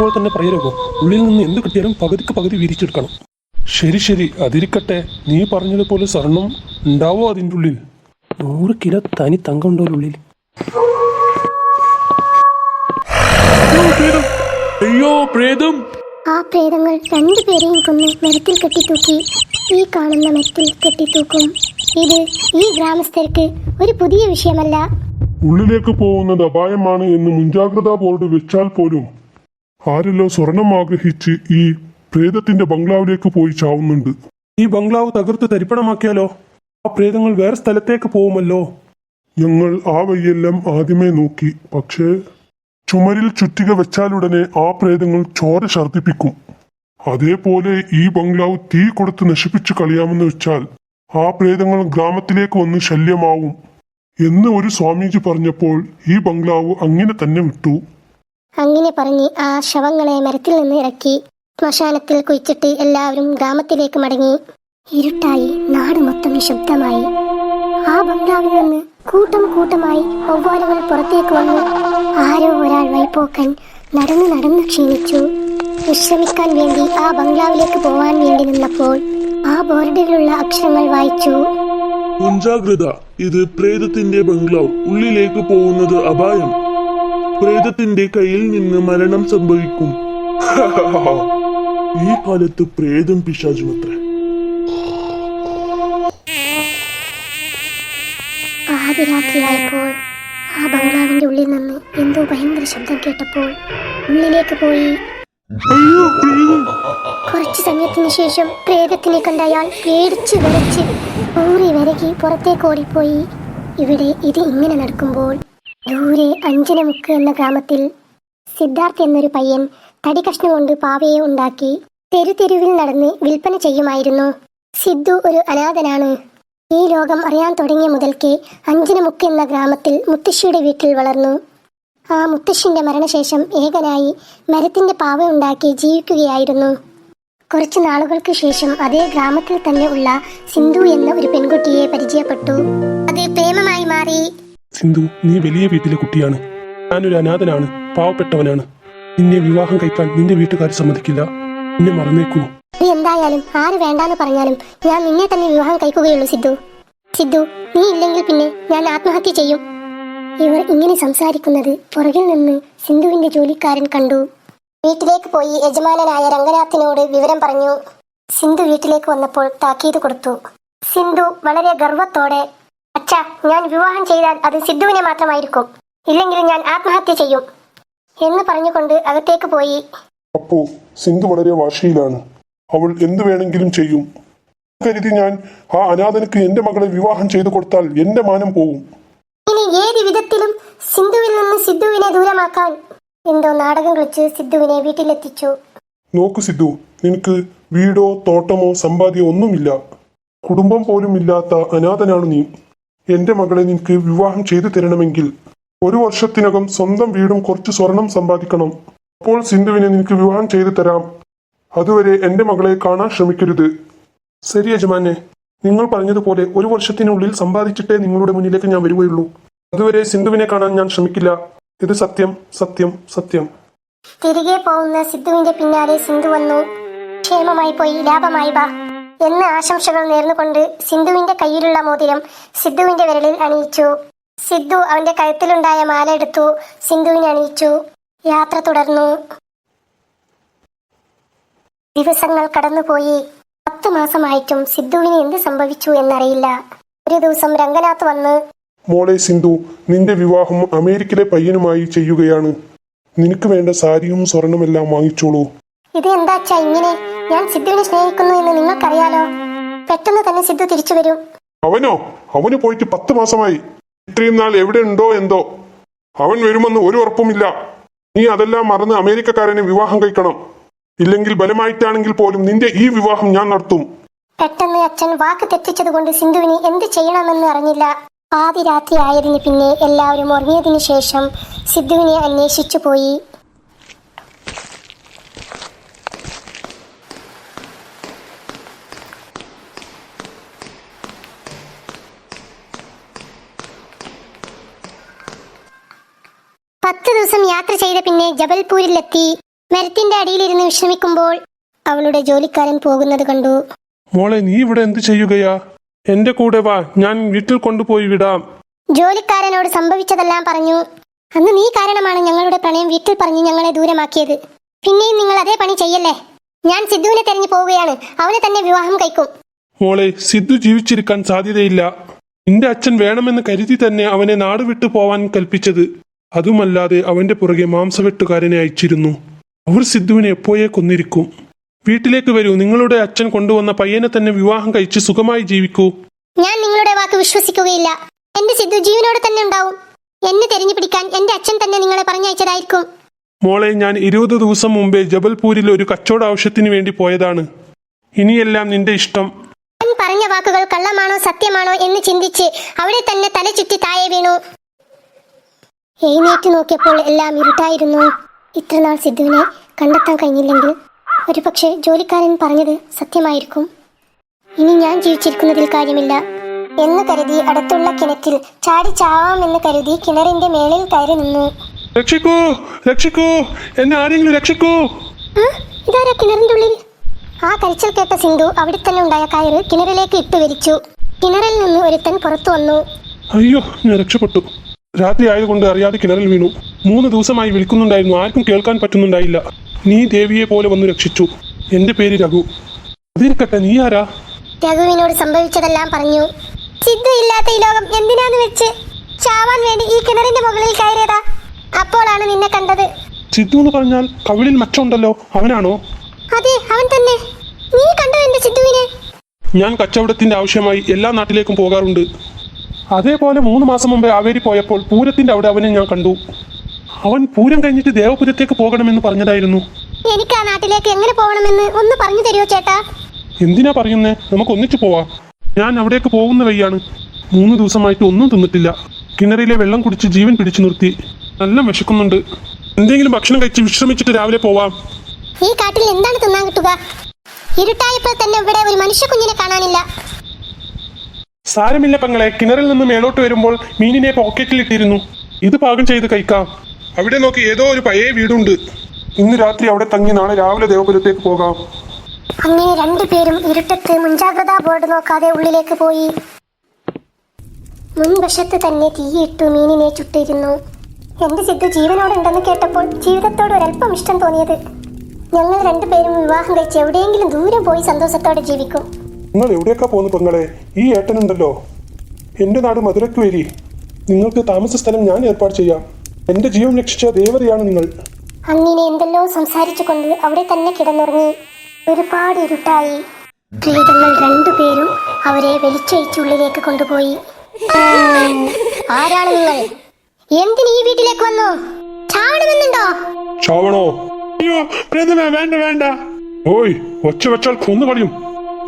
ഇപ്പോൾ തന്നെ പറയരുതോ ഉള്ളിൽ നിന്ന് എന്ത് കിട്ടിയാലും പകുതിക്ക് പകുതി വിരിച്ചെടുക്കണം. ശരി ശരി അതിരിക്കട്ടെ. നീ പറഞ്ഞതുപോലെ സ്വർണം ഉണ്ടാവോ അതിന്റെ ഉള്ളിൽ? നൂറ് കിലോ തനി തങ്കം ഉണ്ടോ ഉള്ളിൽ? അയ്യോ പ്രേതം. ആ പ്രേതങ്ങൾ രണ്ടുപേരെയും കൊന്ന് മരത്തിൽ കെട്ടിത്തൂക്കി ഈ കാണുന്ന മരത്തിൽ കെട്ടിത്തൂക്കും. ഇത് ഈ ഗ്രാമസ്ഥർക്ക് ഒരു പുതിയ വിഷയമല്ല. ഉള്ളിലേക്ക് പോകുന്നത് അപായമാണ് എന്ന് മുൻജാഗ്രതാ ബോർഡ് വെച്ചാൽ പോലും. ആരല്ലോ സ്വർണം ആഗ്രഹിച്ച് ഈ പ്രേതത്തിന്റെ ബംഗ്ലാവിലേക്ക് പോയി ചാവുന്നുണ്ട്. ഈ ബംഗ്ലാവ് തകർത്ത് തരിപ്പണമാക്കിയാലോ? ആ പ്രേതങ്ങൾ വേറെ സ്ഥലത്തേക്ക് പോകുമല്ലോ? ഞങ്ങൾ ആ വഴിയെല്ലാം ആദ്യമേ നോക്കി. പക്ഷേ ചുമരിൽ ചുറ്റിക വെച്ചാലുടനെ ആ പ്രേതങ്ങൾ ചോര ഛർദിപ്പിക്കും അതേപോലെ ഈ ബംഗ്ലാവ് തീ കൊടുത്ത് നശിപ്പിച്ചു കളയാമെന്ന് വെച്ചാൽ ആ പ്രേതങ്ങൾ ഗ്രാമത്തിലേക്ക് വന്ന് ശല്യമാവും. എന്ന് ഒരു സ്വാമീജി പറഞ്ഞപ്പോൾ ഈ ബംഗ്ലാവ് അങ്ങനെ തന്നെ വിട്ടു. അങ്ങനെ പറഞ്ഞ് ആ ശവങ്ങളെ മരത്തിൽ നിന്ന് ഇറക്കി ശ്മശാനത്തിൽ കുഴിച്ചിട്ട് എല്ലാവരും ഗ്രാമത്തിലേക്ക് മടങ്ങി. ഇരുട്ടായി നാട് മൊത്തം നിശബ്ദമായി. ആ ബംഗ്ലാവിൽ നിന്ന് കൂട്ടം കൂട്ടമായി ഒവ്വാലുകൾ പുറത്തേക്ക് വന്നു. ആരോ ഒരാൾ വൈപ്പോക്കൻ നടന്നു നടന്നു ക്ഷീണിച്ചു. വിശ്രമിക്കാൻ വേണ്ടി ആ ബംഗ്ലാവിലേക്ക് പോവാൻ വേണ്ടി നിന്നപ്പോൾ ആ ബോർഡിലുള്ള അക്ഷരങ്ങൾ വായിച്ചു. മുൻജാഗ്രത ഇത് പ്രേതത്തിന്റെ ബംഗ്ലാവ് ഉള്ളിലേക്ക് പോകുന്നത് അപായം. പ്രേതത്തിന്റെ കയ്യിൽ നിന്ന് മരണം സംഭവിക്കും. ഈ കാലത്ത് പ്രേതം പിശാചുമത്രേ പാതിരാത്രിയായപ്പോൾ ആ ബംഗ്ലാവിന്റെ ഉള്ളിൽ നിന്ന് എന്തോ ഭയങ്കര ശബ്ദം കേട്ടപ്പോൾ ഉള്ളിലേക്ക് പോയി. കുറച്ചു സമയത്തിന് ശേഷം പ്രേതത്തിനെ കണ്ട അയാൾ പേടിച്ച് വിറച്ച് ഊറി വരകി പുറത്തേക്ക് ഓടിപ്പോയി. ഇവിടെ ഇത് ഇങ്ങനെ നടക്കുമ്പോൾ ദൂരെ അഞ്ചനമുക്ക് എന്ന ഗ്രാമത്തിൽ സിദ്ധാർത്ഥ് എന്നൊരു പയ്യൻ തടി കഷ്ണം കൊണ്ട് പാവയെ ഉണ്ടാക്കി തെരു തെരുവിൽ നടന്ന് വിൽപ്പന ചെയ്യുമായിരുന്നു. സിദ്ധു ഒരു അനാഥനാണ്. ഈ ലോകം അറിയാൻ തുടങ്ങിയ മുതൽക്കേ അഞ്ചനമുക്ക് എന്ന ഗ്രാമത്തിൽ മുത്തശ്ശിയുടെ വീട്ടിൽ വളർന്നു. ആ മുത്തശ്ശിന്റെ മരണശേഷം ഏകനായി മരത്തിന്റെ പാവ ഉണ്ടാക്കി ജീവിക്കുകയായിരുന്നു. കുറച്ച് നാളുകൾക്ക് ശേഷം അതേ ഗ്രാമത്തിൽ തന്നെ ഉള്ള സിന്ധു എന്ന ഒരു പെൺകുട്ടിയെ പരിചയപ്പെട്ടു. അത് പ്രേമമായി മാറി. സിന്ധു നീ വലിയ വീട്ടിലെ കുട്ടിയാണ്. ഞാനൊരു അനാഥനാണ് പാവപ്പെട്ടവനാണ്. നിന്നെ വിവാഹം കഴിക്കാൻ നിന്റെ വീട്ടുകാർ സമ്മതിക്കില്ല. നിന്നെ മറന്നേക്കൂ. നീ എന്തായാലും ആര് വേണ്ടാന്ന് പറഞ്ഞാലും ഞാൻ നിന്നെ തന്നെ വിവാഹം കഴിക്കുകയുള്ളൂ സിദ്ധു സിദ്ധു നീ ഇല്ലെങ്കിൽ പിന്നെ ഞാൻ ആത്മഹത്യ ചെയ്യും. ഇവർ ഇങ്ങനെ സംസാരിക്കുന്നത് പുറകിൽ നിന്ന് സിന്ധുവിന്റെ ജോലിക്കാരൻ കണ്ടു. വീട്ടിലേക്ക് പോയി യജമാനനായ രംഗനാഥിനോട് വിവരം പറഞ്ഞു. സിന്ധു വീട്ടിലേക്ക് വന്നപ്പോൾ താക്കീത് കൊടുത്തു. സിന്ധു വളരെ ഗർവത്തോടെ അച്ഛ ഞാൻ വിവാഹം ചെയ്താൽ അത് സിദ്ധുവിനെ മാത്രമായിരിക്കും. ഇല്ലെങ്കിൽ ഞാൻ ആത്മഹത്യ ചെയ്യും. എന്ന് പറഞ്ഞുകൊണ്ട് അകത്തേക്ക് പോയി. അപ്പോ സിന്ധു വളരെ വാശിയിലാണ്. അവൾ എന്തു വേണമെങ്കിലും ചെയ്യും. കരുതി ഞാൻ ആ അനാഥനക്ക് എന്റെ മകളെ വിവാഹം ചെയ്തു കൊടുത്താൽ എന്റെ മാനം പോവും. ഇനി ഏത് വിധത്തിലും സിന്ധുവിൽ നിന്ന് സിദ്ധുവിനെ ദൂരമാക്കാൻ എന്തോ നാടകം കളിച്ച് സിദ്ധുവിനെ വീട്ടിലെത്തിച്ചു. നോക്ക് സിദ്ധു നിനക്ക് വീടോ തോട്ടമോ സമ്പാദ്യമോ ഒന്നുമില്ല. കുടുംബം പോലും ഇല്ലാത്ത അനാഥനാണ് നീ. എന്റെ മകളെ നിനക്ക് വിവാഹം ചെയ്തു തരണമെങ്കിൽ ഒരു വർഷത്തിനകം സ്വന്തം വീടും കുറച്ച് സ്വർണം സമ്പാദിക്കണം. അപ്പോൾ സിന്ധുവിനെ നിനക്ക് വിവാഹം ചെയ്തു തരാം. അതുവരെ എന്റെ മകളെ കാണാൻ ശ്രമിക്കരുത്. ശരി യജമാനെ നിങ്ങൾ പറഞ്ഞതുപോലെ ഒരു വർഷത്തിനുള്ളിൽ സമ്പാദിച്ചിട്ടേ നിങ്ങളുടെ മുന്നിലേക്ക് ഞാൻ വരികയുള്ളൂ. അതുവരെ സിന്ധുവിനെ കാണാൻ ഞാൻ ശ്രമിക്കില്ല. ഇത് സത്യം സത്യം സത്യം. തിരികെ പോകുന്ന സിദ്ധുവിന്റെ പിന്നാലെ സിന്ധു വന്നു. ക്ഷേമമായി പോയി ലാഭമായി ബാ എന്ന് ആശംസകൾ നേർന്നുകൊണ്ട് സിന്ധുവിന്റെ കയ്യിലുള്ള മോതിരം സിദ്ധുവിന്റെ വിരലിൽ അണിയിച്ചു. സിദ്ധു അവന്റെ കഴുത്തിലുണ്ടായ മാല എടുത്തു സിന്ധുവിനെ അണിയിച്ചു. യാത്ര തുടർന്നു. ദിവസങ്ങൾ കടന്നുപോയി. പത്ത് മാസമായിട്ടും സിദ്ധുവിന് എന്ത് സംഭവിച്ചു എന്നറിയില്ല. ഒരു ദിവസം രംഗനാഥ് വന്ന് മോളെ സിന്ധു നിന്റെ വിവാഹം അമേരിക്കയിലെ പയ്യനുമായി ചെയ്യുകയാണ്. നിനക്ക് വേണ്ട സാരിയും സ്വർണമെല്ലാം വാങ്ങിച്ചോളൂ. ഇത് എന്താച്ചാ ഇങ്ങനെ? ഞാൻ സിദ്ധുവിനെ സ്നേഹിക്കുന്നു എന്ന് നിങ്ങൾക്കറിയാലോ. പെട്ടെന്ന് തന്നെ സിദ്ധു തിരിച്ചു വരും. അവനോ? അവന് പോയിട്ട് പത്ത് മാസമായി. ഇത്രയും നാൾ എവിടെ ഉണ്ടോ എന്തോ. അവൻ വരുമെന്ന് ഒരു ഉറപ്പുമില്ല. നീ അതെല്ലാം മറന്ന് അമേരിക്കക്കാരനെ വിവാഹം കഴിക്കണം. ഇല്ലെങ്കിൽ ബലമായിട്ടാണെങ്കിൽ പോലും നിന്റെ ഈ വിവാഹം ഞാൻ നടത്തും. പെട്ടെന്ന് അച്ഛൻ വാക്ക് തെറ്റിച്ചത് കൊണ്ട് സിന്ധുവിന് എന്ത് ചെയ്യണമെന്ന് അറിഞ്ഞില്ല. ആദ്യ രാത്രി ആയതിന് പിന്നെ എല്ലാവരും ഉറങ്ങിയതിനു ശേഷം സിദ്ധുവിനെ അന്വേഷിച്ചു പോയി. പത്ത് ദിവസം യാത്ര ചെയ്ത പിന്നെ ജബൽപൂരിലെത്തി മരത്തിന്റെ അടിയിലിരുന്ന് വിശ്രമിക്കുമ്പോൾ അവളുടെ ജോലിക്കാരൻ പോകുന്നത് കണ്ടു. മോളെ നീ ഇവിടെ എന്ത് ചെയ്യുകയാ? എന്റെ കൂടെ വാ ഞാൻ വീട്ടിൽ കൊണ്ടുപോയി വിടാം. ജോലിക്കാരനോട് സംഭവിച്ചതെല്ലാം പറഞ്ഞു. അന്ന് നീ കാരണമാണ് ഞങ്ങളുടെ പ്രണയം വീട്ടിൽ പറഞ്ഞ് ഞങ്ങളെ ദൂരമാക്കിയത്. പിന്നെയും നിങ്ങൾ അതേ പണി ചെയ്യല്ലേ? ഞാൻ സിദ്ധുവിനെ തെരഞ്ഞു പോവുകയാണ്. അവനെ തന്നെ വിവാഹം കഴിക്കും. മോളെ സിദ്ധു ജീവിച്ചിരിക്കാൻ സാധ്യതയില്ല. നിന്റെ അച്ഛൻ വേണമെന്ന് കരുതി തന്നെ അവനെ നാട് വിട്ടു പോവാൻ കൽപ്പിച്ചത്. അതുമല്ലാതെ അവന്റെ പുറകെ മാംസവെട്ടുകാരനെ അയച്ചിരുന്നു. അവർ സിദ്ധുവിനെ എപ്പോഴേ കൊന്നിരിക്കും? വീട്ടിലേക്ക് വരൂ. നിങ്ങളുടെ അച്ഛൻ കൊണ്ടുവന്ന പയ്യനെ തന്നെ വിവാഹം കഴിച്ച് സുഖമായി ജീവിക്കൂ. ഞാൻ നിങ്ങളുടെ വാക്ക് വിശ്വസിക്കുകയില്ല. എന്റെ സിദ്ധു ജീവനോടെ തന്നെ ഉണ്ടാവും. എന്നെ തെരഞ്ഞു പിടിക്കാൻ എന്റെ അച്ഛൻ തന്നെ നിങ്ങളെ പറഞ്ഞയച്ചതായിരിക്കും. മോളെ ഞാൻ ഇരുപത് ദിവസം മുമ്പേ ജബൽപൂരിൽ ഒരു കച്ചവട ആവശ്യത്തിന് വേണ്ടി പോയതാണ്. ഇനിയെല്ലാം നിന്റെ ഇഷ്ടം. പറഞ്ഞ വാക്കുകൾ കള്ളമാണോ സത്യമാണോ എന്ന് ചിന്തിച്ച് അവിടെ തന്നെ തല ചുറ്റി താഴെ വീണു. എഴുന്നേറ്റ് നോക്കിയപ്പോൾ എല്ലാം ഇരുട്ടായിരുന്നു. ഇത്രനാൾ സിദ്ധുവിനെ കണ്ടെത്താൻ കഴിഞ്ഞില്ലെങ്കിൽ ഒരുപക്ഷെ ജോലിക്കാരൻ പറഞ്ഞത് സത്യമായിരിക്കും. ഇനി ഞാൻ ജീവിച്ചിരിക്കുന്നതിൽ കാര്യമില്ല എന്ന് കരുതി അടുത്തുള്ള കിണറ്റിൽ ചാടി ചാവാമെന്ന് കരുതി കിണറിന്റെ മേളിൽ കയറി നിന്നു. രക്ഷിക്കൂ രക്ഷിക്കൂ എന്നെ ആരെങ്കിലും രക്ഷിക്കൂ. ഇതാരാ കിണറിന്റെ ഉള്ളിൽ? ആ കരച്ചിൽ കേട്ട സിന്ധു അവിടെ തന്നെ ഉണ്ടായ കയറ് കിണറിലേക്ക് ഇട്ടു വിരിച്ചു. കിണറിൽ നിന്ന് ഒരുത്തൻ പുറത്തു വന്നു. അയ്യോ ഞാൻ രക്ഷപ്പെട്ടു. രാത്രി ആയതുകൊണ്ട് അറിയാതെ കിണറിൽ വീണു. മൂന്ന് ദിവസമായി വിളിക്കുന്നുണ്ടായിരുന്നു. ആർക്കും കേൾക്കാൻ പറ്റുന്നുണ്ടായില്ല. നീ ദേവിയെ പോലെ വന്നു രക്ഷിച്ചു. എന്റെ പേര് രഘു. അതിരിക്കട്ടെ നീ ആരാ? രഘുവിനോട് സംഭവിച്ചതെല്ലാം പറഞ്ഞു. സിദ്ധയില്ലാത്ത ഈ ലോകം എന്തിനാന്ന് വെച്ച്? ചാവാൻ വേണ്ടി ഈ കിണറിന്റെ മുകളിൽ കയറിയതാ. അപ്പോഴാണ് നിന്നെ കണ്ടത്. സിദ്ധു എന്ന് പറഞ്ഞാൽ കവിളിൽ മച്ചുണ്ടല്ലോ. അവനാണോ? അതെ അവൻ തന്നെ. നീ കണ്ടോ എന്റെ സിദ്ധുവിനെ ഞാൻ കച്ചവടത്തിന്റെ ആവശ്യമായി എല്ലാ നാട്ടിലേക്കും പോകാറുണ്ട്. അതേപോലെ മൂന്ന് മാസം മുമ്പേ ആവേരി പോയപ്പോൾ പൂരത്തിന്റെ അവിടെ അവനെ ഞാൻ കണ്ടു. അവൻ പൂരം കഴിഞ്ഞിട്ട് ദേവപുരത്തേക്ക് പോകണമെന്ന് പറഞ്ഞതായിരുന്നു. എനിക്ക് ആ നാട്ടിലേക്ക് എങ്ങനെ പോകണമെന്ന് ഒന്ന് പറഞ്ഞു തരുമോ ചേട്ടാ? എന്തിനാ പറയുന്നേ? നമുക്ക് ഒന്നിച്ചു പോവാം. ഞാൻ അവിടേക്ക് പോകുന്ന വഴിയാണ്. മൂന്ന് ദിവസമായിട്ട് ഒന്നും തിന്നിട്ടില്ല. കിണറിലെ വെള്ളം കുടിച്ച് ജീവൻ പിടിച്ചു നിർത്തി. നല്ല വിശക്കുന്നുണ്ട്. എന്തെങ്കിലും ഭക്ഷണം കഴിച്ച് വിശ്രമിച്ചിട്ട് രാവിലെ പോവാം. ഈ കാട്ടിൽ എന്താണ് തിന്നാൻ കിട്ടുക? ഇരുട്ടായപ്പോൾ തന്നെ ഇവിടെ ഒരു മനുഷ്യ കുഞ്ഞിനെ കാണാനില്ല. സാരമില്ല പെങ്ങളെ കിണറിൽ നിന്ന് മേലോട്ട് വരുമ്പോൾ മീനിനെ പോക്കറ്റിലിട്ടിരുന്നു ഇത് പാകം ചെയ്ത് കഴിക്കാം. അവിടെ നോക്കി ഏതോ ഒരു പഴയ വീടുണ്ട്. ഇന്ന് രാത്രി അവിടെ തങ്ങി നാളെ രാവിലെ ദേവപുരത്തേക്ക് പോകാം. അങ്ങനെ രണ്ടുപേരും ഇരുട്ടത്ത് മുൻജാഗ്രതാ ബോർഡ് നോക്കാതെ ഉള്ളിലേക്ക് പോയി. മുൻവശത്ത് തന്നെ തീയിട്ടു മീനിനെ ചുട്ടിരുന്നു. എന്റെ സിദ്ധു ജീവനോടുണ്ടെന്ന് കേട്ടപ്പോൾ ജീവിതത്തോട് ഒരല്പം ഇഷ്ടം തോന്നിയത്. ഞങ്ങൾ രണ്ടുപേരും വിവാഹം കഴിച്ച് എവിടെയെങ്കിലും ദൂരം പോയി സന്തോഷത്തോടെ ജീവിക്കും. നിങ്ങൾ എവിടെയൊക്കെ പോകുന്നു പെങ്ങളെ? ഈ ഏട്ടനുണ്ടല്ലോ. എന്റെ നാട് മധുരയ്ക്ക് വരി നിങ്ങൾക്ക് താമസ സ്ഥലം ഞാൻ ഏർപ്പാട് ചെയ്യാം. എന്റെ ജീവൻ രക്ഷിച്ച ദേവതയാണ് നിങ്ങൾ. അങ്ങനെ എന്തെല്ലോ സംസാരിച്ചുകൊണ്ട് അവിടെ തന്നെ കിടന്നുറങ്ങി. ഒരുപാട് ഇരുട്ടായി. പ്രേതങ്ങൾ രണ്ടുപേരും അവരെ വലിച്ചഴിച്ചുള്ളിലേക്ക് കൊണ്ടുപോയി. ആരാണ് നിങ്ങൾ? എന്തിന് ഈ വീട്ടിലേക്ക് വന്നു? ചാവണമെന്നുണ്ടോ? ചാവണോ? അയ്യോ പ്രേതമേ വേണ്ട വേണ്ട. ഓയ് ഒച്ച വെച്ചാൽ കൊന്നു കളയും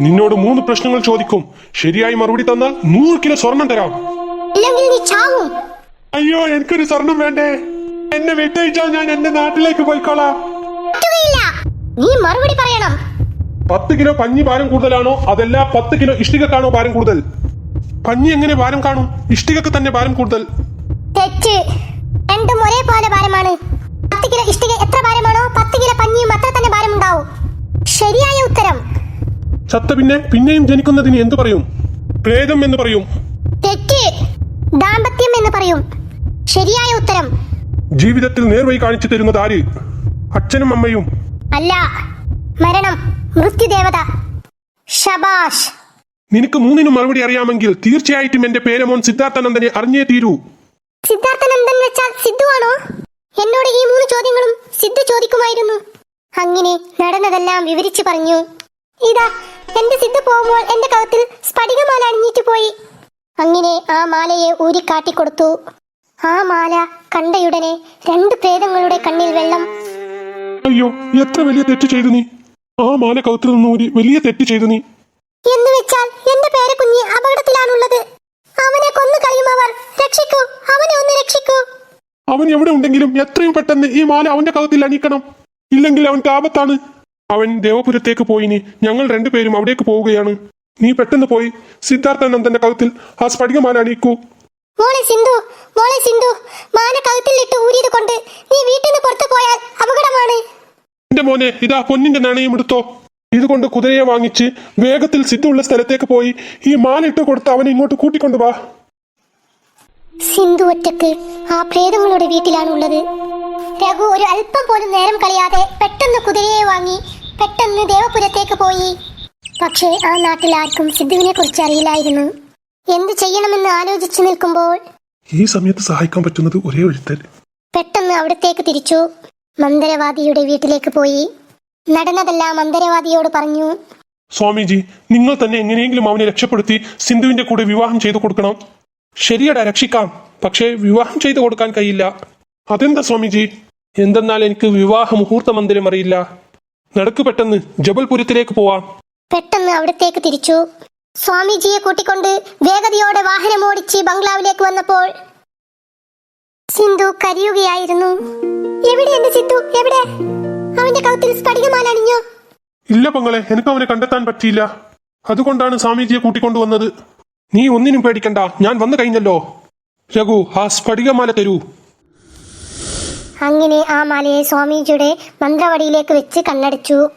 നിന്നോട് മൂന്ന് പ്രശ്നങ്ങൾ ചോദിക്കും. ശരിയായി മറുപടി തന്നാൽ നൂറ് കിലോ സ്വർണം തരാം. ഇല്ലെങ്കിൽ നീ ചാവും. അയ്യോ എനിക്കൊരു സ്വർണം വേണ്ടേ? എന്നെ വിട്ടയച്ചാൽ ഞാൻ എന്റെ നാട്ടിലേക്ക് പോയിക്കോളാം. പറ്റുകയില്ല നീ മറുപടി പറയണം. പത്ത് കിലോ പഞ്ഞി ഭാരം കൂടുതലാണോ? അതല്ല പത്ത് കിലോ ഇഷ്ടികക്കാണോ ഭാരം കൂടുതൽ? പഞ്ഞി എങ്ങനെ ഭാരം കാണും? ഇഷ്ടികക്ക് തന്നെ ഭാരം കൂടുതൽ. തെറ്റ്. രണ്ടും ഒരേപോലെ ഭാരമാണ്. പത്ത് കിലോ ഇഷ്ടിക എത്ര ഭാരമാണോ പത്ത് കിലോ പഞ്ഞിയും അത്ര തന്നെ ഭാരമുണ്ടാവും. ശരിയായ ഉത്തരം. ചത്ത പിന്നെ പിന്നെയും ജനിക്കുന്നതിന് എന്തു പറയും? പ്രേതം എന്ന് പറയും. തെറ്റ്. ദാമ്പത്യം എന്ന് പറയും. ശരിയായ ഉത്തരം. ജീവിതത്തിൽ നേർവഴി കാണിച്ചു തരുന്നത് ആര്? അച്ഛനും അമ്മയും. അല്ല. മരണം. മൃത്യുദേവത. ശബാഷ്. നിനക്ക് മൂന്നിനും മറുപടി അറിയാമെങ്കിൽ തീർച്ചയായിട്ടും എന്റെ പേരമോൻ സിദ്ധാർത്ഥനന്ദനെ അറിഞ്ഞേ തീരൂ. സിദ്ധാർത്ഥനന്ദൻ വെച്ചാൽ സിദ്ധു ആണോ എന്നോട് ഈ മൂന്ന് ചോദ്യങ്ങളും സിദ്ധു ചോദിക്കുമായിരുന്നു. അങ്ങനെ നടന്നതെല്ലാം വിവരിച്ചു പറഞ്ഞു. ഇതാ എന്റെ സിദ്ധ പോകുമ്പോൾ എന്റെ കഴുത്തിൽ സ്ഫടികമാല അണിഞ്ഞിട്ട് പോയി. അങ്ങനെ ആ മാലയെ ഊരി കാട്ടിക്കൊടുത്തു. ആ മാല കണ്ടയുടനെ രണ്ട് പ്രേതങ്ങളുടെ കണ്ണിൽ വെള്ളം. അയ്യോ എത്ര വലിയ തെറ്റ് ചെയ്തു നീ? ആ മാല കൗത്തിൽ നിന്ന് ഊരി വലിയ തെറ്റ് ചെയ്തു നീ. എന്ന് വെച്ചാൽ എന്റെ പേരക്കുഞ്ഞ് അപകടത്തിലാണുള്ളത്. അവനെ കൊന്നു കളയും അവർ. രക്ഷിക്കൂ അവനെ ഒന്ന് രക്ഷിക്കൂ. അവൻ എവിടെ ഉണ്ടെങ്കിലും എത്രയും പെട്ടെന്ന് ഈ മാല അവന്റെ കൗത്തിൽ അണിക്കണം ഇല്ലെങ്കിൽ അവൻ ആപത്താണ് അവൻ ദേവപുരത്തേക്ക് പോയിനി ഞങ്ങൾ രണ്ടുപേരും അവിടേക്ക് പോവുകയാണ്. നീ പെട്ടെന്ന് പോയി. സിദ്ധാർത്ഥനന്ദന്റെ കഴുത്തിൽ ആ സ്ഫടികമാല അണിയിക്കൂ. മോളെ സിന്ധു മോളെ സിന്ധു മാന കഴുത്തിലിട്ട് ഊരിയത് കൊണ്ട് നീ വീട്ടിൽ നിന്ന് പുറത്തു പോയാൽ അപകടമാണ്. എന്റെ മോനെ ഇതാ പൊന്നിന്റെ നാണയം എടുത്തോ. ഇതുകൊണ്ട് കുതിരയെ വാങ്ങിച്ച് വേഗത്തിൽ സിദ്ധുള്ള സ്ഥലത്തേക്ക് പോയി. ഈ മാല ഇട്ട് കൊടുത്ത് അവനെ ഇങ്ങോട്ട് കൂട്ടിക്കൊണ്ടുവാ സിന്ധു ഒറ്റയ്ക്ക് ആ പ്രേതങ്ങളുടെ വീട്ടിലാണുള്ളത്. രഘു ഒരു അല്പം പോലും നേരം കളയാതെ പെട്ടെന്ന് കുതിരയെ വാങ്ങി പെട്ടെന്ന് ദേവപുരത്തേക്ക് പോയി. പക്ഷേ ആ നാട്ടിൽ ആർക്കും സിദ്ധുവിനെ കുറിച്ച് അറിയില്ലായിരുന്നു. എന്ത് ചെയ്യണമെന്ന് ആലോചിച്ചു നിൽക്കുമ്പോൾ ഈ സമയത്ത് സഹായിക്കാൻ പറ്റുന്നത് ഒരേ ഒരുത്തൻ. പെട്ടെന്ന് അവിടത്തേക്ക് തിരിച്ചു. മന്ദരവാദിയുടെ വീട്ടിലേക്ക് പോയി. നടന്നതെല്ലാം മന്ദരവാദിയോട് പറഞ്ഞു സ്വാമിജി നിങ്ങൾ തന്നെ എങ്ങനെയെങ്കിലും അവനെ രക്ഷപ്പെടുത്തി സിന്ധുവിന്റെ കൂടെ വിവാഹം ചെയ്തു കൊടുക്കണം. ശരിയടാ രക്ഷിക്കാം. പക്ഷേ വിവാഹം ചെയ്തു കൊടുക്കാൻ കഴിയില്ല. അതെന്താ സ്വാമിജി? എന്തെന്നാൽ എനിക്ക് വിവാഹ മുഹൂർത്ത മന്ദിരം അറിയില്ല. നടക്കു പെട്ടെന്ന് ജബൽപുരത്തിലേക്ക് പോവാം. പെട്ടെന്ന് അവിടത്തേക്ക് തിരിച്ചു. സ്വാമിജിയെ കൂട്ടിക്കൊണ്ട് വേഗതയോടെ വാഹനമോടിച്ച് ബംഗ്ലാവിലേക്ക് വന്നപ്പോൾ സിന്ധു കരയുകയായിരുന്നു. എവിടെ എന്റെ സിന്ധു? എവിടെ? അവന്റെ കൗത്തിൽ സ്ഫടികമാല അണിഞ്ഞു. ഇല്ല പങ്ങളെ എനിക്ക് അവനെ കണ്ടെത്താൻ പറ്റിയില്ല. അതുകൊണ്ടാണ് സ്വാമിജിയെ കൂട്ടിക്കൊണ്ടുവന്നത് നീ ഒന്നിനും പേടിക്കണ്ട ഞാൻ വന്നു കഴിഞ്ഞല്ലോ. രഘു ആ സ്ഫടികമാല തരൂ. അങ്ങനെ ആ മാലയെ സ്വാമിജിയുടെ മന്ത്രവടിയിലേക്ക് വെച്ച് കണ്ണടച്ചു.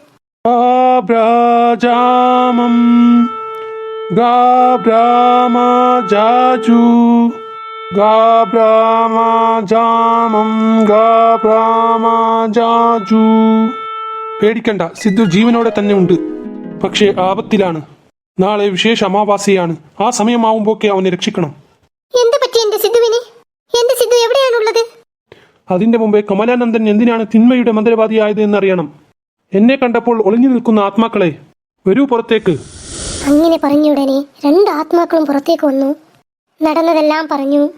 പേടിക്കണ്ട സിദ്ധു ജീവനോടെ തന്നെ ഉണ്ട് പക്ഷേ ആപത്തിലാണ്. നാളെ വിശേഷ അമാവാസിയാണ്. ആ സമയമാവുമ്പോക്കെ അവനെ രക്ഷിക്കണം. എന്ത് പറ്റി എന്റെ സിദ്ധുവിനെ? എന്റെ സിദ്ധു എവിടെയാണുള്ളത്? അതിന്റെ മുമ്പേ കമലാനന്ദൻ എന്തിനാണ് തിന്മയുടെ മന്ത്രവാദിയായത് എന്നറിയണം. എന്നെ കണ്ടപ്പോൾ ഒളിഞ്ഞു നിൽക്കുന്ന ആത്മാക്കളെ വരൂ പുറത്തേക്ക്. അങ്ങനെ പറഞ്ഞുടനെ രണ്ട് ആത്മാക്കളും പുറത്തേക്ക് വന്നു. നടന്നതെല്ലാം പറഞ്ഞു.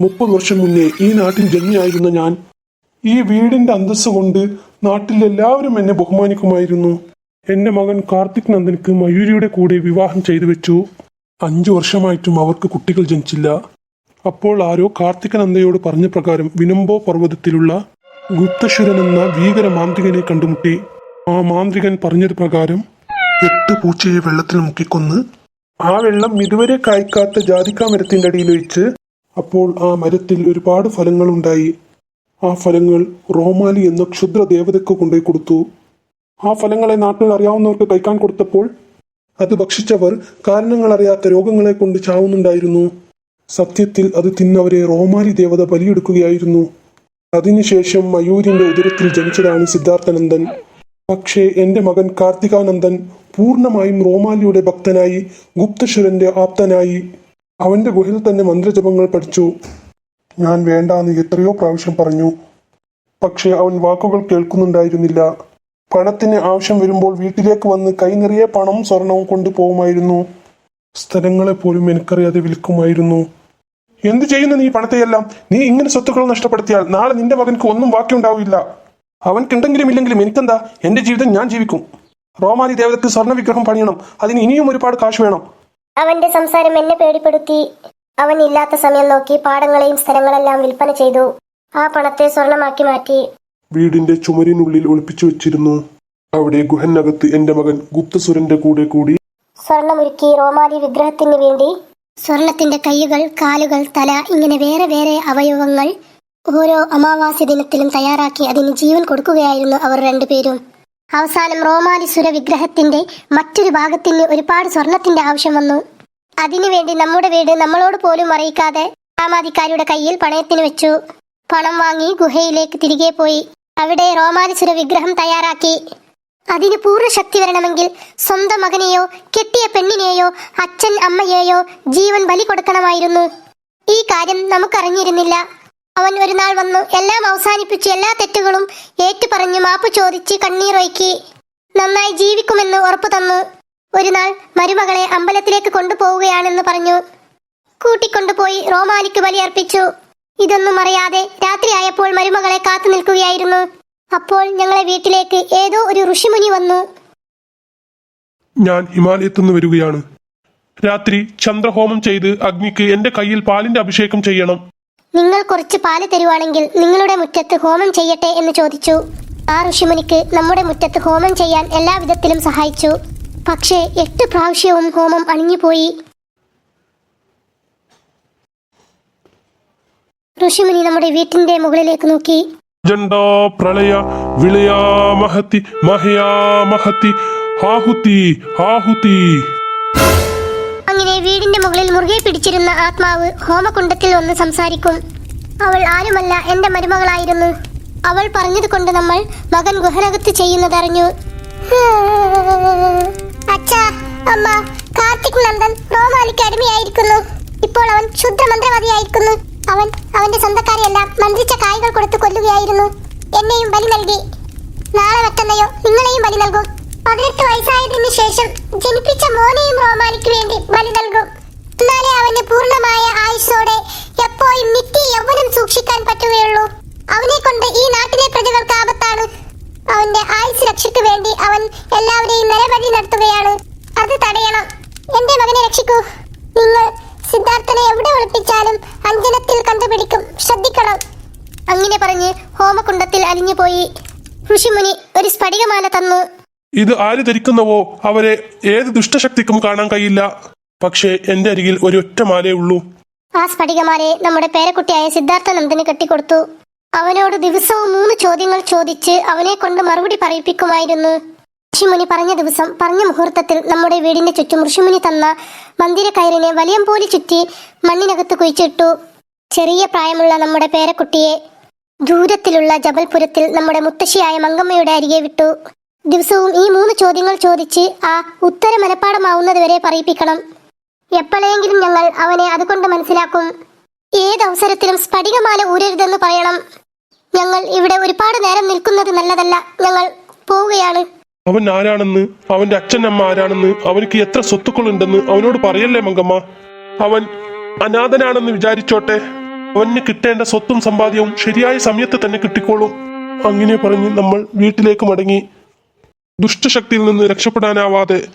മുപ്പത് വർഷം മുന്നേ ഈ നാട്ടിൽ ജന്മിയായിരുന്ന ഞാൻ ഈ വീടിന്റെ അന്തസ് കൊണ്ട് നാട്ടിൽ എല്ലാവരും എന്നെ ബഹുമാനിക്കുമായിരുന്നു. എന്റെ മകൻ കാർത്തിക് നന്ദനക്ക് മയൂരിയുടെ കൂടെ വിവാഹം ചെയ്തു വെച്ചു. അഞ്ചു വർഷമായിട്ടും അവർക്ക് കുട്ടികൾ ജനിച്ചില്ല. അപ്പോൾ ആരോ കാർത്തിക നന്ദയോട് പറഞ്ഞ പ്രകാരം വിനംബോ പർവതത്തിലുള്ള ഗുപ്തശ്വരൻ എന്ന ഭീകര മാന്ത്രികനെ കണ്ടുമുട്ടി. ആ മാന്ത്രികൻ പറഞ്ഞത് പ്രകാരം എട്ട് പൂച്ചയെ വെള്ളത്തിൽ മുക്കിക്കൊന്ന് ആ വെള്ളം ഇതുവരെ കായ്ക്കാത്ത ജാതിക്കാ മരത്തിന്റെ അടിയിൽ ഒഴിച്ച് അപ്പോൾ ആ മരത്തിൽ ഒരുപാട് ഫലങ്ങൾ ഉണ്ടായി ആ ഫലങ്ങൾ റോമാലി എന്ന ക്ഷുദ്ര ദേവതയ്ക്ക് കൊണ്ടുപോയി കൊടുത്തു. ആ ഫലങ്ങളെ നാട്ടിൽ അറിയാവുന്നവർക്ക് കഴിക്കാൻ കൊടുത്തപ്പോൾ അത് ഭക്ഷിച്ചവർ കാരണങ്ങൾ അറിയാത്ത രോഗങ്ങളെ കൊണ്ട് ചാവുന്നുണ്ടായിരുന്നു. സത്യത്തിൽ അത് തിന്നവരെ റോമാലി ദേവത ബലിയെടുക്കുകയായിരുന്നു. അതിനുശേഷം മയൂരിന്റെ ഉദരത്തിൽ ജനിച്ചതാണ് സിദ്ധാർത്ഥനന്ദൻ. പക്ഷേ എന്റെ മകൻ കാർത്തികാനന്ദൻ പൂർണമായും റോമാലിയുടെ ഭക്തനായി ഗുപ്തശ്വരന്റെ ആപ്തനായി. അവന്റെ ഗുഹയിൽ തന്നെ മന്ത്രജപങ്ങൾ പഠിച്ചു. ഞാൻ വേണ്ടാന്ന് എത്രയോ പ്രാവശ്യം പറഞ്ഞു. പക്ഷേ അവൻ വാക്കുകൾ കേൾക്കുന്നുണ്ടായിരുന്നില്ല. പണത്തിന് ആവശ്യം വരുമ്പോൾ വീട്ടിലേക്ക് വന്ന് കൈ നിറയെ പണവും സ്വർണവും കൊണ്ടുപോകുമായിരുന്നു സ്ഥലങ്ങളെപ്പോലും എനിക്കറിയാതെ വിൽക്കുമായിരുന്നു. എന്തു ചെയ്യുന്നു നീ പണത്തെയെല്ലാം? നീ ഇങ്ങനെ സ്വത്തുക്കൾ നഷ്ടപ്പെടുത്തിയാൽ നാളെ നിന്റെ മകൻക്ക് ഒന്നും ബാക്കിയുണ്ടാവില്ല അവൻക്കുണ്ടെങ്കിലും ഇല്ലെങ്കിലും എനിക്കെന്താ? എന്റെ ജീവിതം ഞാൻ ജീവിക്കും. റോമാലി ദേവതക്ക് സ്വർണ വിഗ്രഹം പണിയണം. അതിന് ഇനിയും ഒരുപാട് കാശ് വേണം. അവന്റെ സംസാരം എന്നെ പേടിപ്പെടുത്തി. അവൻ ഇല്ലാത്ത സമയം നോക്കി പാടങ്ങളെയും സ്ഥലങ്ങളെല്ലാം വിൽപ്പന ചെയ്തു. ആ പണത്തെ സ്വർണമാക്കി മാറ്റി. വീടിന്റെ ചുമരിനുള്ളിൽ ഒളിപ്പിച്ചു വെച്ചിരുന്നു. അവിടെ ഗുഹനകത്ത് എന്റെ മകൻ ഗുപ്തസുരന്റെ കൂടെ കൂടി സ്വർണമൊരുക്കി റോമാലി വിഗ്രഹത്തിന് വേണ്ടി സ്വർണത്തിന്റെ കൈകൾ കാലുകൾ തല ഇങ്ങനെ വേറെ വേറെ അവയവങ്ങൾ ഓരോ അമാവാസ്യ ദിനത്തിലും തയ്യാറാക്കി അതിന് ജീവൻ കൊടുക്കുകയായിരുന്നു അവർ രണ്ടുപേരും. അവസാനം റോമാലിസുര വിഗ്രഹത്തിന്റെ മറ്റൊരു ഭാഗത്തിന് ഒരുപാട് സ്വർണത്തിന്റെ ആവശ്യം വന്നു. അതിനുവേണ്ടി നമ്മുടെ വീട് നമ്മളോട് പോലും അറിയിക്കാതെ ആമാതിക്കാരിയുടെ കയ്യിൽ പണയത്തിന് വെച്ചു. പണം വാങ്ങി ഗുഹയിലേക്ക് തിരികെ പോയി. അവിടെ റോമാലിസുര വിഗ്രഹം തയ്യാറാക്കി. അതിന് പൂർണ ശക്തി വരണമെങ്കിൽ സ്വന്തം മകനെയോ കെട്ടിയ പെണ്ണിനെയോ അച്ഛൻ അമ്മയെയോ ജീവൻ ബലി കൊടുക്കണമായിരുന്നു. ഈ കാര്യം നമുക്കറിഞ്ഞിരുന്നില്ല. അവൻ ഒരു നാൾ വന്നു എല്ലാം അവസാനിപ്പിച്ച് എല്ലാ തെറ്റുകളും ഏറ്റുപറഞ്ഞ് മാപ്പ് ചോദിച്ച് കണ്ണീറൊഴുക്കി നന്നായി ജീവിക്കുമെന്ന് ഉറപ്പു തന്നു. ഒരു നാൾ മരുമകളെ അമ്പലത്തിലേക്ക് കൊണ്ടുപോവുകയാണെന്ന് പറഞ്ഞു. കൂട്ടിക്കൊണ്ടുപോയി റോമാലിക്ക് ബലിയർപ്പിച്ചു. ഇതൊന്നും അറിയാതെ രാത്രിയായപ്പോൾ മരുമകളെ കാത്തു നിൽക്കുകയായിരുന്നു. അപ്പോൾ ഞങ്ങളെ വീട്ടിലേക്ക് ഏതോ ഒരു ഋഷിമുനി വന്നു. ഞാൻ ഹിമാലയത്തുനിന്ന് വരികയാണ്. രാത്രി ചന്ദ്രഹോമം ചെയ്ത് അഗ്നിക്ക് എന്റെ കയ്യിൽ പാലിന്റെ അഭിഷേകം ചെയ്യണം. നിങ്ങൾ കുറച്ച് പാൽ തരുവാണെങ്കിൽ നിങ്ങളുടെ മുറ്റത്ത് ഹോമം ചെയ്യട്ടെ എന്ന് ചോദിച്ചു. ആ ഋഷിമുനിക്ക് നമ്മുടെ മുറ്റത്ത് ഹോമം ചെയ്യാൻ എല്ലാവിധത്തിലും സഹായിച്ചു. പക്ഷേ എട്ട് പ്രാവശ്യവും ഹോമം അണിഞ്ഞുപോയി. ഋഷിമുനി നമ്മുടെ വീട്ടിന്റെ മുകളിലേക്ക് നോക്കി. ജണ്ടാ പ്രളയ വിളയാമഹത്തി മഹയാമഹത്തി ആഹുതി ആഹുതി. അങ്ങനെ വീടിന്റെ മുകളിൽ മുറുകെ പിടിച്ചിരുന്ന ആത്മാവ് ഹോമകുണ്ടത്തിൽ വന്ന് സംസാരിക്കും. അവൾ ആരുമല്ല എന്റെ മരുമകളായിരുന്നു. അവൾ പറഞ്ഞത് കൊണ്ട് നമ്മൾ മകൻ ഗുഹനകത്ത് ചെയ്യുന്നതറിഞ്ഞു. അച്ഛാ അമ്മ കാർത്തിക് നന്ദൻ റോമാലിക്ക് അടിമയായിരിക്കുന്നു. ഇപ്പോൾ അവൻ ക്ഷുദ്രമന്ത്രവാദിയായിരിക്കുന്നു അവൻ അവന്റെ സ്വന്തക്കാരെയെല്ലാം മന്ത്രിച്ച കായ്കൾ കൊടുത്ത് കൊല്ലുകയായിരുന്നു. എന്നെയും ബലി നൽകി. നാളെ മറ്റന്നയോ നിങ്ങളെയും ബലി നൽകും. പതിനെട്ട് വയസ്സായതിനു ശേഷം ജനിപ്പിച്ച മോനെയും റോമാലിക്ക് വേണ്ടി ബലി നൽകും. എന്നാലേ അവന് പൂർണമായ ആയുസോടെ എപ്പോഴും നിത്യ യൗവനം സൂക്ഷിക്കാൻ പറ്റുകയുള്ളൂ. അവനെ കൊണ്ട് ഈ നാട്ടിലെ പ്രജകൾക്ക് ആപത്താണ്. അവന്റെ ആയുസ് രക്ഷയ്ക്ക് വേണ്ടി അവൻ എല്ലാവരെയും നിലവഴി നടത്തുകയാണ്. അത് തടയണം. എന്റെ മകനെ രക്ഷിക്കൂ. നിങ്ങൾ സിദ്ധാർത്ഥനെ എവിടെ ഒളിപ്പിച്ചാലും അഞ്ജനത്തിൽ കണ്ടുപിടിക്കും. ശ്രദ്ധിക്കണം. അങ്ങനെ പറഞ്ഞ് ഹോമകുണ്ടത്തിൽ അലിഞ്ഞുപോയി. ഋഷിമുനി ഒരു സ്ഫടികമാല തന്നു. ഇത് ആര് ധരിക്കുന്നവോ അവരെ ഏത് ദുഷ്ടശക്തിക്കും കാണാൻ കഴിയില്ല. പക്ഷേ എന്റെ അരികിൽ ഒരു ഒറ്റ മാലേ ഉള്ളൂ. ആ സ്ഫടികമാലയെ നമ്മുടെ പേരക്കുട്ടിയായ സിദ്ധാർത്ഥ നന്ദന് കെട്ടിക്കൊടുത്തു. അവനോട് ദിവസവും മൂന്ന് ചോദ്യങ്ങൾ ചോദിച്ച് അവനെ കൊണ്ട് മറുപടി പറയിപ്പിക്കുമായിരുന്നു. ഋഷിമുനി പറഞ്ഞ ദിവസം പറഞ്ഞ മുഹൂർത്തത്തിൽ നമ്മുടെ വീടിന്റെ ചുറ്റും ഋഷിമുനി തന്ന മന്ദിരക്കയറിനെ വലിയം പോലെ ചുറ്റി മണ്ണിനകത്ത് കുഴിച്ചിട്ടു. ചെറിയ പ്രായമുള്ള നമ്മുടെ പേരക്കുട്ടിയെ ദൂരത്തിലുള്ള ജബൽപുരത്തിൽ നമ്മുടെ മുത്തശ്ശിയായ മങ്കമ്മയുടെ അരികെ വിട്ടു. ദിവസവും ഈ മൂന്ന് ചോദ്യങ്ങൾ ചോദിച്ച് ആ ഉത്തര മനപ്പാടമാവുന്നതുവരെ പറയിപ്പിക്കണം. എപ്പോഴെങ്കിലും ഞങ്ങൾ അവനെ അതുകൊണ്ട് മനസ്സിലാക്കും. ഏതവസരത്തിലും സ്ഫടികമാല ഊരരുതെന്ന് പറയണം. ഞങ്ങൾ ഇവിടെ ഒരുപാട് നേരം നിൽക്കുന്നത് നല്ലതല്ല. ഞങ്ങൾ പോവുകയാണ്. അവൻ ആരാണെന്ന് അവന്റെ അച്ഛനമ്മ ആരാണെന്ന് അവനക്ക് എത്ര സ്വത്തുക്കളുണ്ടെന്ന് അവനോട് പറയല്ലേ മങ്കമ്മ അവൻ അനാഥനാണെന്ന് വിചാരിച്ചോട്ടെ? അവന് കിട്ടേണ്ട സ്വത്തും സമ്പാദ്യവും ശരിയായ സമയത്ത് തന്നെ കിട്ടിക്കോളും. അങ്ങനെ പറഞ്ഞ് നമ്മൾ വീട്ടിലേക്ക് മടങ്ങി. ദുഷ്ടശക്തിയിൽ നിന്ന് രക്ഷപ്പെടാനാവാതെ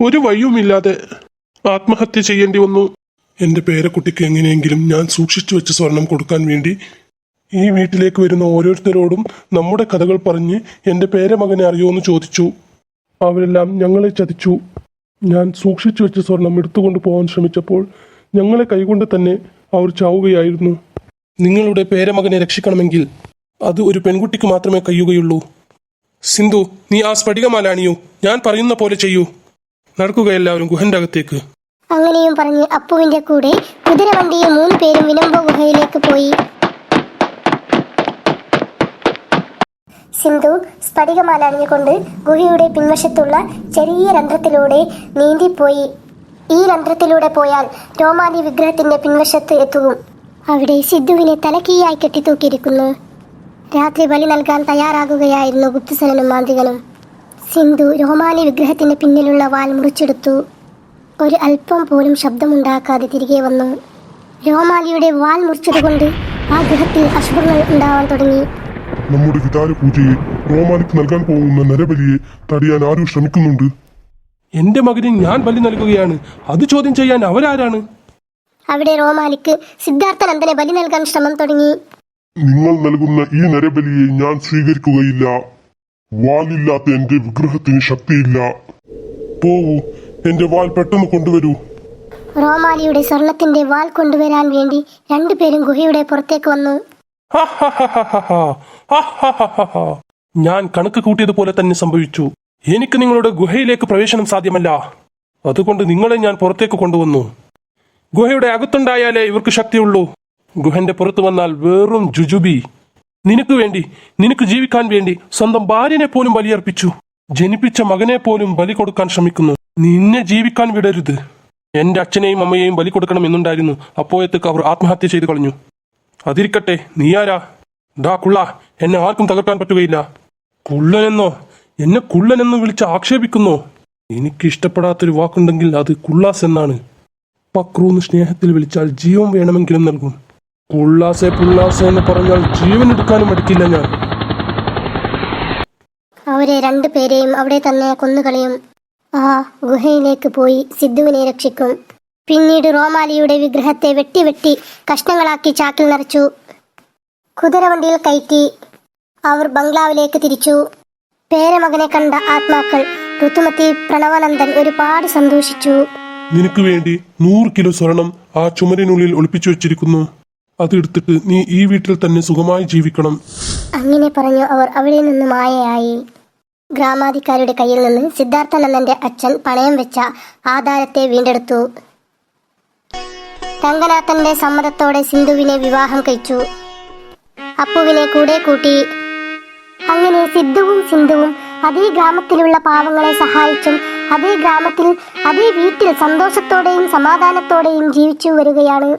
ഒരു വഴിയുമില്ലാതെ ആത്മഹത്യ ചെയ്യേണ്ടി വന്നു. എന്റെ പേരക്കുട്ടിക്ക് എങ്ങനെയെങ്കിലും ഞാൻ സൂക്ഷിച്ചു വെച്ച സ്വർണം കൊടുക്കാൻ വേണ്ടി ഈ വീട്ടിലേക്ക് വരുന്ന ഓരോരുത്തരോടും നമ്മുടെ കഥകൾ പറഞ്ഞ് എന്റെ പേരമകനെ എന്ന് ചോദിച്ചു. അവരെല്ലാം ഞങ്ങളെ ചതിച്ചു. ഞാൻ സൂക്ഷിച്ചു വെച്ച സ്വർണം എടുത്തുകൊണ്ട് പോകാൻ ശ്രമിച്ചപ്പോൾ ഞങ്ങളെ കൈകൊണ്ട് തന്നെ അവർ ചാവുകയായിരുന്നു. നിങ്ങളുടെ പേരമകനെ രക്ഷിക്കണമെങ്കിൽ അത് ഒരു പെൺകുട്ടിക്ക് മാത്രമേ കഴിയുകയുള്ളൂ. സിന്ധു നീ ആ സ്ഫടികമാല അണിയൂ ഞാൻ പറയുന്ന പോലെ ചെയ്യൂ. നടക്കുക എല്ലാവരും ഗുഹന്റെ അകത്തേക്ക് അങ്ങനെയും പറഞ്ഞ് അപ്പുവിന്റെ കൂടെ കുതിരവണ്ടിയിൽ മൂന്ന് പേരും വിനമ്പ ഗുഹയിലേക്ക് പോയി. സിന്ധു സ്ഫടികമാല അണിഞ്ഞുകൊണ്ട് ഗുഹയുടെ പിൻവശത്തുള്ള ചെറിയ രന്ധ്രത്തിലൂടെ നീന്തിപ്പോയി. ഈ രന്ധ്രത്തിലൂടെ പോയാൽ രോമാലി വിഗ്രഹത്തിന്റെ പിൻവശത്ത് എത്തും. അവിടെ സിദ്ധുവിനെ തലക്കീയായി കെട്ടിത്തൂക്കിയിരിക്കുന്നു. രാത്രി ബലി നൽകാൻ തയ്യാറാകുകയായിരുന്നു ഗുപ്തസനും മാന്ത്രികനും. സിന്ധു രോമാലി വിഗ്രഹത്തിന്റെ പിന്നിലുള്ള വാൽ മുറിച്ചെടുത്തു. ഒരു അല്പം പോലും ശബ്ദമുണ്ടാക്കാതെ തിരികെ വന്നു. രോമാലിയുടെ വാൽ മുറിച്ചതുകൊണ്ട് ആ ഗൃഹത്തിൽ അശുഭങ്ങൾ ഉണ്ടാവാൻ തുടങ്ങി. നമ്മുടെ വിതാര പൂജയെ റോമാലിക്ക് നൽകാൻ പോകുന്ന നരബലിയെ തടയാൻ ആരും ശ്രമിക്കുന്നുണ്ട്. എന്റെ മകന് ഞാൻ ബലി നൽകുകയാണ്. അത് ചോദ്യം ചെയ്യാൻ അവരാരാണ്? അവിടെ റോമാലിക്ക് സിദ്ധാർത്ഥനന്ദനെ ബലി നൽകാൻ ശ്രമം തുടങ്ങി. നിങ്ങൾ നൽകുന്ന ഈ നരബലിയെ ഞാൻ സ്വീകരിക്കുകയില്ല. വാലില്ലാത്ത എന്റെ വിഗ്രഹത്തിന് ശക്തിയില്ല. പോവൂ എന്റെ വാൽ പെട്ടെന്ന് കൊണ്ടുവരൂ. റോമാലിയുടെ സ്വർണത്തിന്റെ വാൽ കൊണ്ടുവരാൻ വേണ്ടി രണ്ടുപേരും ഗുഹയുടെ പുറത്തേക്ക് വന്നു. ഞാൻ കണക്ക് കൂട്ടിയതുപോലെ തന്നെ സംഭവിച്ചു. എനിക്ക് നിങ്ങളുടെ ഗുഹയിലേക്ക് പ്രവേശനം സാധ്യമല്ല. അതുകൊണ്ട് നിങ്ങളെ ഞാൻ പുറത്തേക്ക് കൊണ്ടുവന്നു. ഗുഹയുടെ അകത്തുണ്ടായാലേ ഇവർക്ക് ശക്തിയുള്ളൂ. ഗുഹന്റെ പുറത്തു വന്നാൽ വെറും ജുജുബി. നിനക്ക് വേണ്ടി നിനക്ക് ജീവിക്കാൻ വേണ്ടി സ്വന്തം ഭാര്യനെ പോലും ബലിയർപ്പിച്ചു. ജനിപ്പിച്ച മകനെ പോലും ബലി കൊടുക്കാൻ ശ്രമിക്കുന്നു. നിന്നെ ജീവിക്കാൻ വിടരുത്. എന്റെ അച്ഛനെയും അമ്മയെയും ബലി കൊടുക്കണമെന്നുണ്ടായിരുന്നു. അപ്പോഴത്തേക്ക് അവർ ആത്മഹത്യ ചെയ്തു കളഞ്ഞു. അതിരിക്കട്ടെ നീയാരാ? ഡാ കുള്ള എന്നെ ആർക്കും തകർക്കാൻ പറ്റുകയില്ല. കുള്ളനെന്നോ? എന്നെ കുള്ളനെന്ന് വിളിച്ച് ആക്ഷേപിക്കുന്നോ? എനിക്ക് ഇഷ്ടപ്പെടാത്തൊരു വാക്കുണ്ടെങ്കിൽ അത് കുള്ളാസ് എന്നാണ്. പക്രൂന്ന് സ്നേഹത്തിൽ വിളിച്ചാൽ ജീവൻ വേണമെങ്കിലും നൽകും. കുള്ളാസെ പുള്ളാസെ എന്ന് പറഞ്ഞാൽ ജീവൻ എടുക്കാനും മടിക്കില്ല ഞാൻ. അവരെ രണ്ടുപേരെയും അവിടെ തന്നെ കൊന്നുകളയും. ആ ഗുഹയിലേക്ക് പോയി സിദ്ധുവിനെ രക്ഷിക്കും. പിന്നീട് റോമാലിയുടെ വിഗ്രഹത്തെ വെട്ടി വെട്ടി കഷ്ണങ്ങളാക്കി ചാക്കിൽ നിറച്ചു. കുതിരവണ്ടിയിൽ കയറ്റി അവർ ബംഗ്ലാവിലേക്ക് തിരിച്ചു. പേരമകനെ കണ്ട ആത്മാക്കൾ ഋതുമതി പ്രണവാനന്ദൻ ഒരുപാട് സന്തോഷിച്ചു. നിനക്ക് വേണ്ടി നൂറ് കിലോ സ്വർണം ആ ചുമരിനുള്ളിൽ ഒളിപ്പിച്ചു വെച്ചിരിക്കുന്നു. അതെടുത്തിട്ട് നീ ഈ വീട്ടിൽ തന്നെ സുഖമായി ജീവിക്കണം. അങ്ങനെ പറഞ്ഞു അവർ അവിടെ നിന്ന് മായയായി ഗ്രാമാധികാരിയുടെ കയ്യിൽ നിന്ന് സിദ്ധാർത്ഥനന്ദന്റെ അച്ഛൻ പണയം വെച്ച ആധാരത്തെ വീണ്ടെടുത്തു. രംഗനാഥന്റെ സമ്മതത്തോടെ സിന്ധുവിനെ വിവാഹം കഴിച്ചു. അപ്പുവിനെ കൂടെ കൂട്ടി. അങ്ങനെ സിദ്ധുവും സിന്ധുവും അതേ ഗ്രാമത്തിലുള്ള പാവങ്ങളെ സഹായിച്ചും അതേ ഗ്രാമത്തിൽ അതേ വീട്ടിൽ സന്തോഷത്തോടെയും സമാധാനത്തോടെയും ജീവിച്ചു വരികയാണ്.